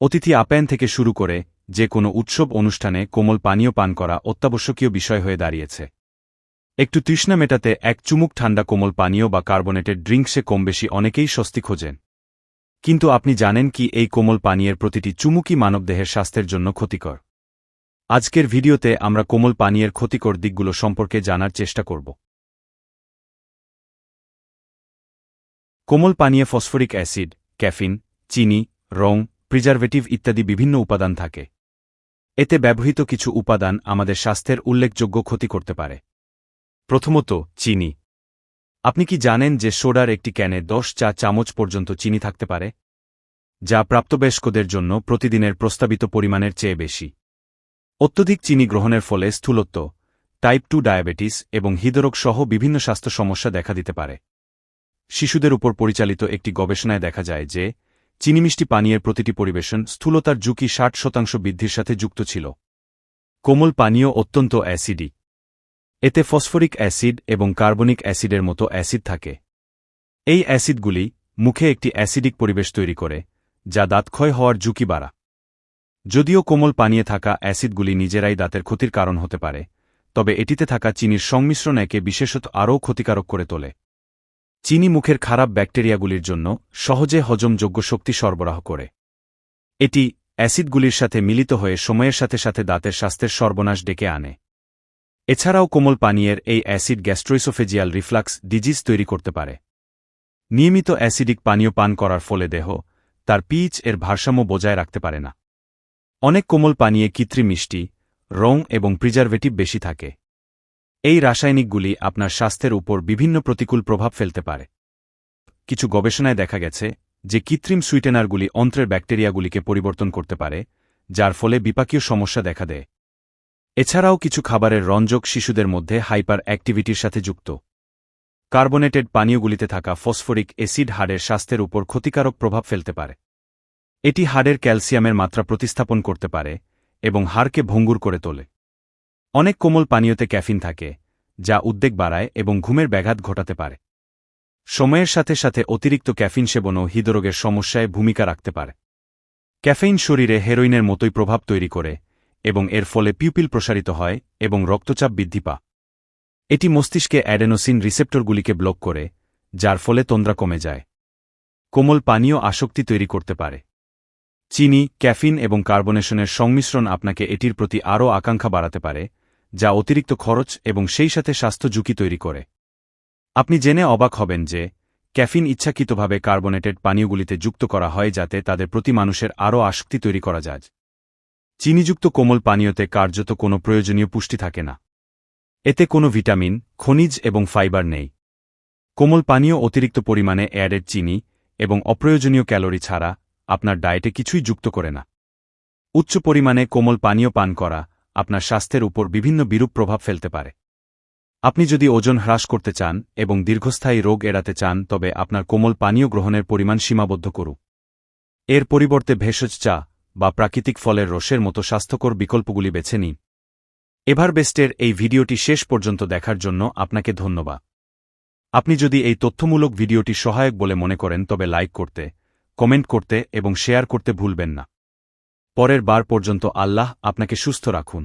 অতিথি আপ্যায়ন থেকে শুরু করে যে কোনো উৎসব অনুষ্ঠানে কোমল পানীয় পান করা অত্যাবশ্যকীয় বিষয় হয়ে দাঁড়িয়েছে। একটু তৃষ্ণা মেটাতে এক চুমুক ঠান্ডা কোমল পানীয় বা কার্বনেটেড ড্রিঙ্কসে কমবেশি অনেকেই স্বস্তি খোঁজেন। কিন্তু আপনি জানেন কি এই কোমল পানীয়ের প্রতিটি চুমুকই মানবদেহের স্বাস্থ্যের জন্য ক্ষতিকর। আজকের ভিডিওতে আমরা কোমল পানীয়ের ক্ষতিকর দিকগুলো সম্পর্কে জানার চেষ্টা করব। কোমল পানীয় ফসফরিক অ্যাসিড, ক্যাফিন, চিনি, রং প্রিজারভেটিভ ইত্যাদি বিভিন্ন উপাদান থাকে। এতে ব্যবহৃত কিছু উপাদান আমাদের স্বাস্থ্যের উল্লেখযোগ্য ক্ষতি করতে পারে। প্রথমত, চিনি। আপনি কি জানেন যে সোডার একটি ক্যানে দশ চা চামচ পর্যন্ত চিনি থাকতে পারে? যা প্রাপ্তবয়স্কদের জন্য প্রতিদিনের প্রস্তাবিত পরিমাণের চেয়ে বেশি। অত্যধিক চিনি গ্রহণের ফলে স্থূলত্ব টাইপ টু ডায়াবেটিস এবং হৃদরোগ সহ বিভিন্ন স্বাস্থ্য সমস্যা দেখা দিতে পারে। শিশুদের উপর পরিচালিত একটি গবেষণায় দেখা যায় যে চিনিমিষ্টি পানীয়ের প্রতিটি পরিবেশন স্থূলতার ঝুঁকি ষাট শতাংশ বৃদ্ধির সাথে যুক্ত ছিল। কোমল পানীয় অত্যন্ত অ্যাসিডি। এতে ফসফরিক অ্যাসিড এবং কার্বনিক অ্যাসিডের মতো অ্যাসিড থাকে। এই অ্যাসিডগুলি মুখে একটি অ্যাসিডিক পরিবেশ তৈরি করে, যা দাঁতক্ষয় হওয়ার ঝুঁকি বাড়া। যদিও কোমল পানীয়ে থাকা অ্যাসিডগুলি নিজেরাই দাঁতের ক্ষতির কারণ হতে পারে, তবে এটিতে থাকা চিনির সংমিশ্রণ একে বিশেষত আরও ক্ষতিকারক করে তোলে। চিনি মুখের খারাপ ব্যাকটেরিয়াগুলির জন্য সহজে হজমযোগ্য শক্তি সরবরাহ করে। এটি অ্যাসিডগুলির সাথে মিলিত হয়ে সময়ের সাথে সাথে দাঁতের স্বাস্থ্যের সর্বনাশ ডেকে আনে। এছাড়াও কোমল পানীয়ের এই অ্যাসিড গ্যাস্ট্রোইসোফেজিয়াল রিফ্লাক্স ডিজিজ তৈরি করতে পারে। নিয়মিত অ্যাসিডিক পানীয় পান করার ফলে দেহ তার পিচ এর ভারসাম্য বজায় রাখতে পারে না। অনেক কোমল পানীয়ে কৃত্রিম মিষ্টি, রং এবং প্রিজারভেটিভ বেশি থাকে। এই রাসায়নিকগুলি আপনার স্বাস্থ্যের উপর বিভিন্ন প্রতিকূল প্রভাব ফেলতে পারে। কিছু গবেষণায় দেখা গেছে যে কৃত্রিম সুইটেনারগুলি অন্ত্রের ব্যাকটেরিয়াগুলিকে পরিবর্তন করতে পারে, যার ফলে বিপাকীয় সমস্যা দেখা দেয়। এছাড়াও কিছু খাবারের রঞ্জক শিশুদের মধ্যে হাইপার অ্যাক্টিভিটির সাথে যুক্ত। কার্বনেটেড পানীয়গুলিতে থাকা ফসফরিক অ্যাসিড হাড়ের স্বাস্থ্যের উপর ক্ষতিকারক প্রভাব ফেলতে পারে। এটি হাড়ের ক্যালসিয়ামের মাত্রা প্রতিস্থাপন করতে পারে এবং হাড়কে ভঙ্গুর করে তোলে। অনেক কোমল পানীয়তে ক্যাফিন থাকে, যা উদ্বেগ বাড়ায় এবং ঘুমের ব্যাঘাত ঘটাতে পারে। সময়ের সাথে সাথে অতিরিক্ত ক্যাফিন সেবনও হৃদরোগের সমস্যায় ভূমিকা রাখতে পারে। ক্যাফেইন শরীরে হেরোইনের মতোই প্রভাব তৈরি করে এবং এর ফলে পিউপিল প্রসারিত হয় এবং রক্তচাপ বৃদ্ধি পা এটি মস্তিষ্কে অ্যাডেনোসিন রিসেপ্টরগুলিকে ব্লক করে, যার ফলে তন্দ্রা কমে যায়। কোমল পানীয় আসক্তি তৈরি করতে পারে। চিনি, ক্যাফিন এবং কার্বনেশনের সংমিশ্রণ আপনাকে এটির প্রতি আরও আকাঙ্ক্ষা বাড়াতে পারে যা অতিরিক্ত খরচ এবং সেই সাথে স্বাস্থ্য ঝুঁকি তৈরি করে। আপনি জেনে অবাক হবেন যে, ক্যাফিন ইচ্ছাকৃতভাবে কার্বনেটেড পানীয়গুলিতে যুক্ত করা হয় যাতে তাদের প্রতি মানুষের আরও আসক্তি তৈরি করা যায়। চিনিযুক্ত কোমল পানীয়তে কার্যত কোনো প্রয়োজনীয় পুষ্টি থাকে না। এতে কোনো ভিটামিন, খনিজ এবং ফাইবার নেই। কোমল পানীয় অতিরিক্ত পরিমাণে অ্যাডেড চিনি এবং অপ্রয়োজনীয় ক্যালোরি ছাড়া আপনার ডায়েটে কিছুই যুক্ত করে না। উচ্চ পরিমাণে কোমল পানীয় পান করা আপনার স্বাস্থ্যের উপর বিভিন্ন বিরূপ প্রভাব ফেলতে পারে। আপনি যদি ওজন হ্রাস করতে চান এবং দীর্ঘস্থায়ী রোগ এড়াতে চান, তবে আপনার কোমল পানীয় গ্রহণের পরিমাণ সীমাবদ্ধ করু এর পরিবর্তে ভেষজ চা বা প্রাকৃতিক ফলের রসের মতো স্বাস্থ্যকর বিকল্পগুলি বেছে নিন। এভার বেস্টের এই ভিডিওটি শেষ পর্যন্ত দেখার জন্য আপনাকে ধন্যবাদ। আপনি যদি এই তথ্যমূলক ভিডিওটি সহায়ক বলে মনে করেন, তবে লাইক করতে, কমেন্ট করতে এবং শেয়ার করতে ভুলবেন না। পরের বার পর্যন্ত আল্লাহ আপনাকে সুস্থ রাখুন।